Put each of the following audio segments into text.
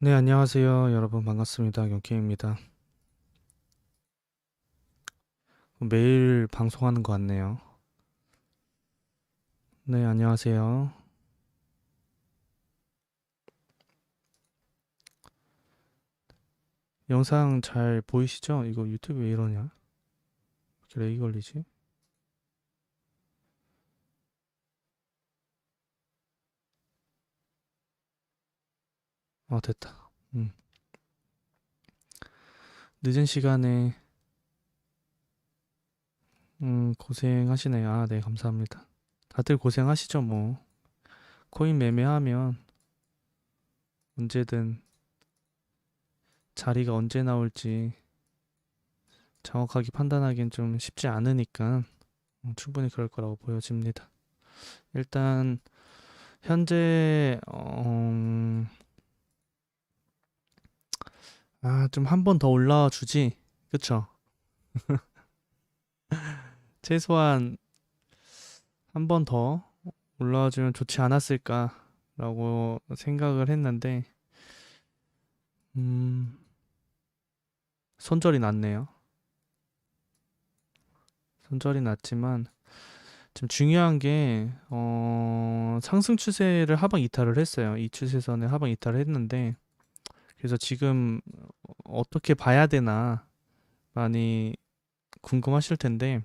네, 안녕하세요. 여러분 반갑습니다. 영케입니다. 매일 방송하는 것 같네요. 네, 안녕하세요. 영상 잘 보이시죠? 이거 유튜브 왜 이러냐? 이렇게 렉이 걸리지? 아, 됐다. 음. 늦은 시간에 음, 고생하시네요. 아, 네, 감사합니다. 다들 고생하시죠, 뭐. 코인 매매하면 언제든 자리가 언제 나올지 정확하게 판단하기엔 좀 쉽지 않으니까 어, 충분히 그럴 거라고 보여집니다. 일단 현재 어, 음, 아, 좀 한 번 더 올라와 주지. 그쵸? 최소한 한 번 더 올라와 주면 좋지 않았을까라고 생각을 했는데 음, 손절이 났네요. 손절이 났지만 지금 중요한 게 어, 상승 추세를 하방 이탈을 했어요. 이 추세선에 하방 이탈을 했는데 그래서 지금 어떻게 봐야 되나 많이 궁금하실 텐데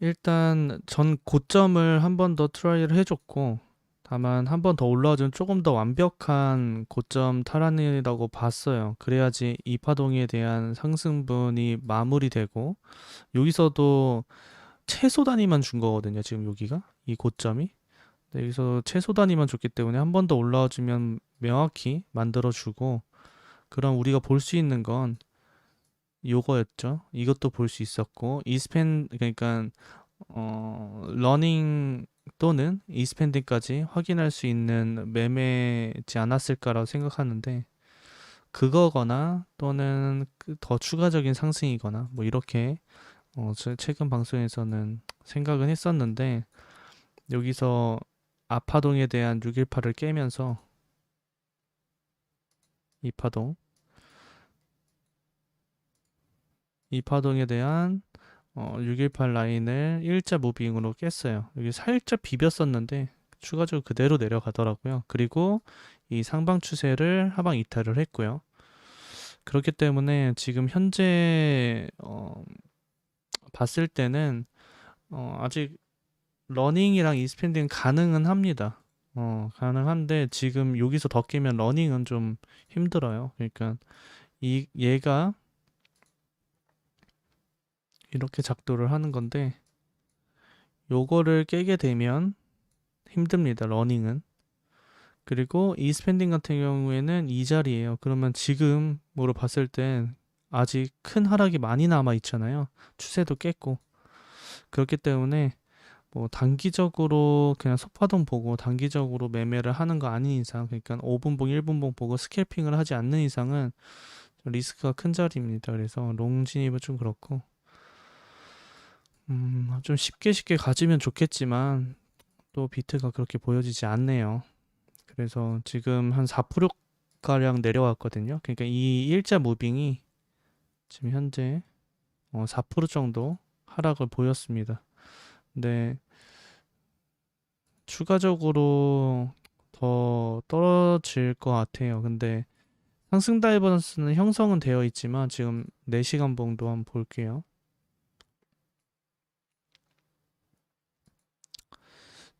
일단 전 고점을 한 번 더 트라이를 해줬고 다만 한 번 더 올라와주면 조금 더 완벽한 고점 탈환이라고 봤어요. 그래야지 이 파동에 대한 상승분이 마무리되고 여기서도 최소 단위만 준 거거든요. 지금 여기가 이 고점이. 네, 여기서 최소 단위만 줬기 때문에 한 번 더 올라와주면 명확히 만들어주고 그럼 우리가 볼 수 있는 건 요거였죠. 이것도 볼 수 있었고 이스펜 그러니까 어 러닝 또는 이스펜딩까지 확인할 수 있는 매매지 않았을까라고 생각하는데 그거거나 또는 그더 추가적인 상승이거나 뭐 이렇게 어, 제 최근 방송에서는 생각은 했었는데 여기서 아파동에 대한 618을 깨면서 이 파동 이 파동에 대한 어, 618 라인을 일자 무빙으로 깼어요. 여기 살짝 비볐었는데 추가적으로 그대로 내려가더라고요. 그리고 이 상방 추세를 하방 이탈을 했고요. 그렇기 때문에 지금 현재 어, 봤을 때는 어, 아직 러닝이랑 이스펜딩 가능은 합니다. 어, 가능한데 지금 여기서 더 끼면 러닝은 좀 힘들어요. 그러니까 이 얘가 이렇게 작도를 하는 건데 요거를 깨게 되면 힘듭니다. 러닝은. 그리고 이 스펜딩 같은 경우에는 이 자리예요. 그러면 지금으로 봤을 땐 아직 큰 하락이 많이 남아 있잖아요. 추세도 깼고. 그렇기 때문에 뭐 단기적으로 그냥 소파동 보고 단기적으로 매매를 하는 거 아닌 이상 그러니까 5분봉, 1분봉 보고 스캘핑을 하지 않는 이상은 리스크가 큰 자리입니다. 그래서 롱 진입은 좀 그렇고 음, 좀 쉽게 쉽게 가지면 좋겠지만 또 비트가 그렇게 보여지지 않네요. 그래서 지금 한 4%가량 내려왔거든요. 그러니까 이 일자 무빙이 지금 현재 어, 4% 정도 하락을 보였습니다. 근데 추가적으로 더 떨어질 것 같아요. 근데 상승 다이버전스는 형성은 되어 있지만 지금 4시간 봉도 한번 볼게요.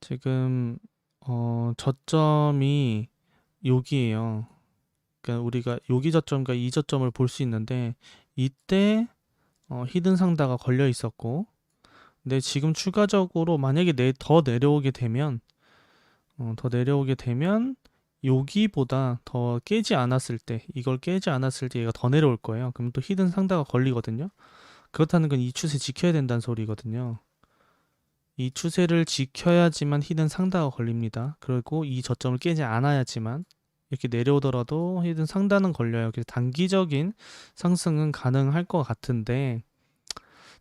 지금 어, 저점이 여기에요. 그러니까 우리가 여기 저점과 이 저점을 볼 수 있는데 이때 어, 히든 상다가 걸려 있었고 근데 지금 추가적으로 만약에 내, 더 내려오게 되면 어, 더 내려오게 되면 여기보다 더 깨지 않았을 때 이걸 깨지 않았을 때 얘가 더 내려올 거예요. 그럼 또 히든 상다가 걸리거든요. 그렇다는 건 이 추세 지켜야 된다는 소리거든요. 이 추세를 지켜야지만 히든 상다가 걸립니다. 그리고 이 저점을 깨지 않아야지만 이렇게 내려오더라도 히든 상단은 걸려요. 그래서 단기적인 상승은 가능할 것 같은데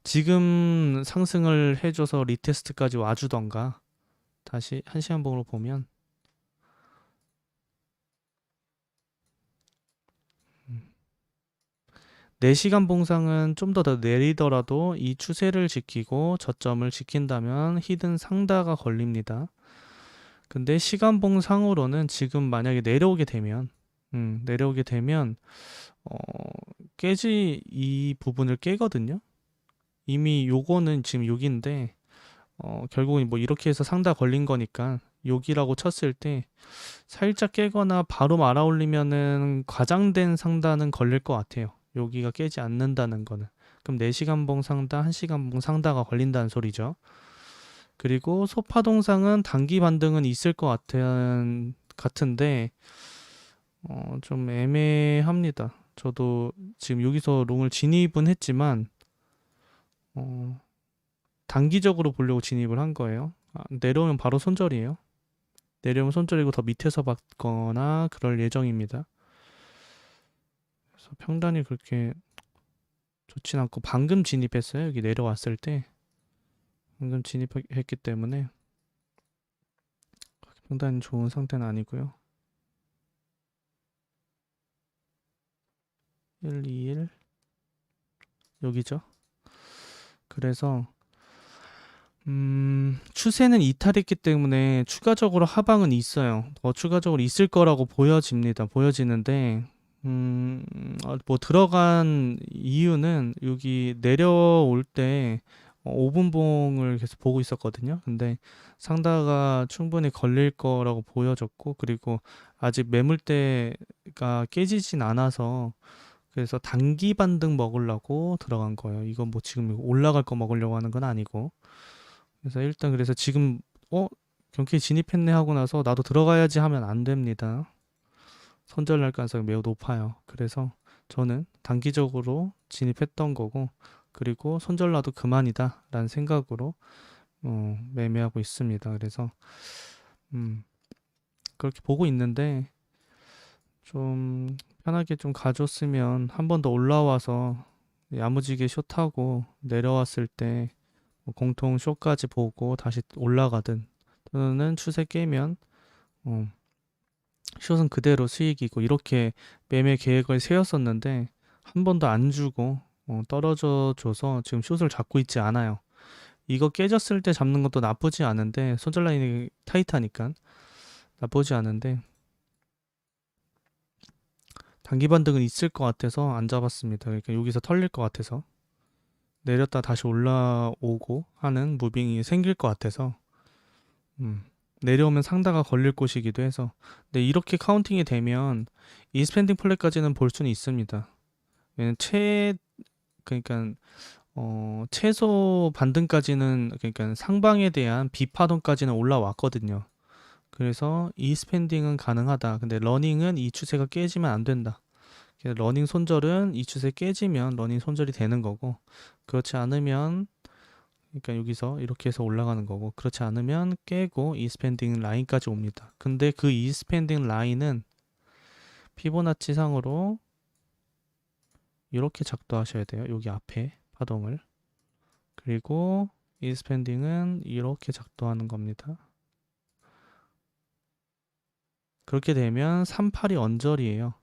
지금 상승을 해줘서 리테스트까지 와주던가 다시 한시간봉으로 보면 음. 4시간 봉상은 좀 더 내리더라도 이 추세를 지키고 저점을 지킨다면 히든 상다가 걸립니다. 근데 시간 봉상으로는 지금 만약에 내려오게 되면 음, 내려오게 되면 어, 깨지 이 부분을 깨거든요. 이미 요거는 지금 여기인데 어, 결국은 뭐 이렇게 해서 상다 걸린 거니까 여기라고 쳤을 때 살짝 깨거나 바로 말아 올리면은 과장된 상다는 걸릴 것 같아요. 여기가 깨지 않는다는 거는. 그럼 4시간 봉 상다, 1시간 봉 상다가 걸린다는 소리죠. 그리고 소파 동상은 단기 반등은 있을 것 같은, 같은데, 어, 좀 애매합니다. 저도 지금 여기서 롱을 진입은 했지만, 어, 단기적으로 보려고 진입을 한 거예요. 아, 내려오면 바로 손절이에요. 내려오면 손절이고 더 밑에서 받거나 그럴 예정입니다. 그래서 평단이 그렇게 좋진 않고 방금 진입했어요. 여기 내려왔을 때 방금 진입했기 때문에 평단이 좋은 상태는 아니고요. 1, 2, 1 여기죠. 그래서 음, 추세는 이탈했기 때문에 추가적으로 하방은 있어요. 더 추가적으로 있을 거라고 보여집니다. 보여지는데, 음, 어, 뭐 들어간 이유는 여기 내려올 때 어, 5분봉을 계속 보고 있었거든요. 근데 상다가 충분히 걸릴 거라고 보여졌고, 그리고 아직 매물대가 깨지진 않아서 그래서 단기 반등 먹으려고 들어간 거예요. 이건 뭐 지금 올라갈 거 먹으려고 하는 건 아니고. 그래서 일단 그래서 지금 어 경기에 진입했네 하고 나서 나도 들어가야지 하면 안 됩니다. 손절 날 가능성이 매우 높아요. 그래서 저는 단기적으로 진입했던 거고 그리고 손절 나도 그만이다 라는 생각으로 어, 매매하고 있습니다. 그래서 음, 그렇게 보고 있는데 좀 편하게 좀 가줬으면 한 번 더 올라와서 야무지게 숏하고 내려왔을 때뭐 공통 쇼까지 보고 다시 올라가든 또는 추세 깨면 어, 숏은 그대로 수익이고 이렇게 매매 계획을 세웠었는데 한 번도 안 주고 어, 떨어져 줘서 지금 숏을 잡고 있지 않아요. 이거 깨졌을 때 잡는 것도 나쁘지 않은데 손절 라인이 타이트하니까 나쁘지 않은데 단기 반등은 있을 것 같아서 안 잡았습니다. 그러니까 여기서 털릴 것 같아서 내렸다 다시 올라오고 하는 무빙이 생길 것 같아서 음, 내려오면 상다가 걸릴 곳이기도 해서 근데 이렇게 카운팅이 되면 이 스펜딩 플랫까지는 볼 수는 있습니다. 왜냐면 최 그러니까 어, 최소 반등까지는 그러니까 상방에 대한 비파동까지는 올라왔거든요. 그래서 이 스펜딩은 가능하다. 근데 러닝은 이 추세가 깨지면 안 된다. 러닝 손절은 이 추세 깨지면 러닝 손절이 되는 거고 그렇지 않으면 그러니까 여기서 이렇게 해서 올라가는 거고 그렇지 않으면 깨고 이스펜딩 라인까지 옵니다. 근데 그 이스펜딩 라인은 피보나치 상으로 이렇게 작도하셔야 돼요. 여기 앞에 파동을 그리고 이스펜딩은 이렇게 작도하는 겁니다. 그렇게 되면 38이 언저리예요.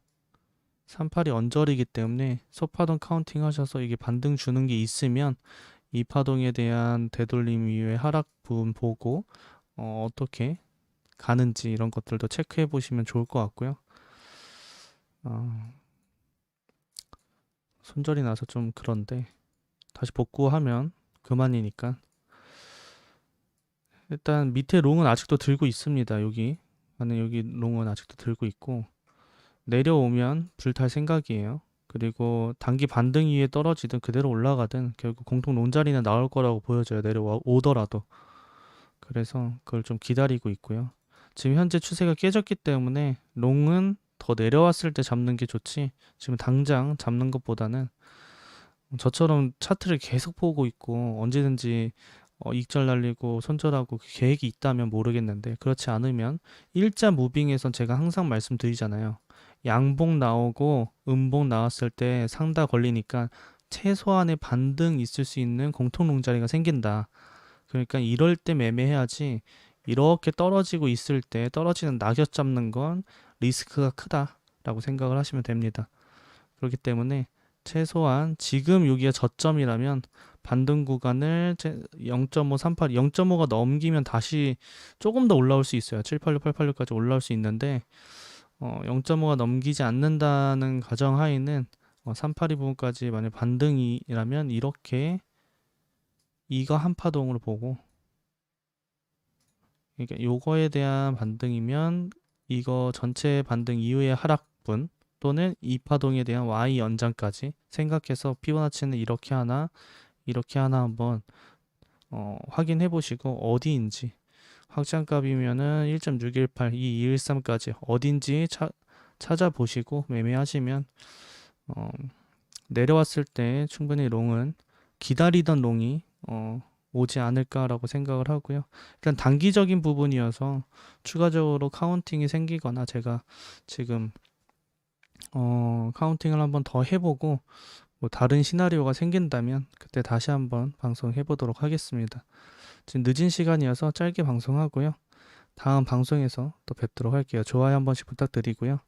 38이 언저리이기 때문에 소파동 카운팅 하셔서 이게 반등 주는 게 있으면 이 파동에 대한 되돌림 이후에 하락 부분 보고 어, 어떻게 가는지 이런 것들도 체크해 보시면 좋을 것 같고요. 어, 손절이 나서 좀 그런데 다시 복구하면 그만이니까 일단 밑에 롱은 아직도 들고 있습니다. 여기 안에 여기 롱은 아직도 들고 있고 내려오면 불탈 생각이에요. 그리고 단기 반등 이후에 떨어지든 그대로 올라가든 결국 공통 논자리는 나올 거라고 보여져요. 내려오더라도. 그래서 그걸 좀 기다리고 있고요. 지금 현재 추세가 깨졌기 때문에 롱은 더 내려왔을 때 잡는 게 좋지. 지금 당장 잡는 것보다는 저처럼 차트를 계속 보고 있고 언제든지 어, 익절 날리고 손절하고 그 계획이 있다면 모르겠는데 그렇지 않으면 일자 무빙에선 제가 항상 말씀드리잖아요. 양봉 나오고 음봉 나왔을 때 상다 걸리니까 최소한의 반등 있을 수 있는 공통 롱자리가 생긴다. 그러니까 이럴 때 매매해야지 이렇게 떨어지고 있을 때 떨어지는 낙엽 잡는 건 리스크가 크다라고 생각을 하시면 됩니다. 그렇기 때문에 최소한 지금 여기가 저점이라면 반등 구간을 0.5, 38, 0.5가 넘기면 다시 조금 더 올라올 수 있어요. 786, 886까지 올라올 수 있는데 어, 0.5가 넘기지 않는다는 가정하에는 어, 382 부분까지 만약 반등이라면 이렇게 이거 한파동으로 보고 그러니까 요거에 대한 반등이면 이거 전체 반등 이후의 하락분 또는 이 파동에 대한 Y 연장까지 생각해서 피보나치는 이렇게 하나 이렇게 하나 한번 어, 확인해 보시고 어디인지 확장값이면은 1.618, 2213까지 어딘지 차, 찾아보시고 매매하시면 어, 내려왔을 때 충분히 롱은 기다리던 롱이 어, 오지 않을까라고 생각을 하고요. 일단 단기적인 부분이어서 추가적으로 카운팅이 생기거나 제가 지금 어, 카운팅을 한번 더 해보고 뭐 다른 시나리오가 생긴다면 그때 다시 한번 방송해 보도록 하겠습니다. 지금 늦은 시간이어서 짧게 방송하고요. 다음 방송에서 또 뵙도록 할게요. 좋아요 한 번씩 부탁드리고요.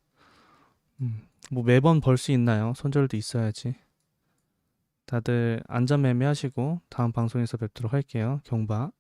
음, 뭐 매번 벌 수 있나요? 손절도 있어야지. 다들 안전 매매하시고 다음 방송에서 뵙도록 할게요. 경바.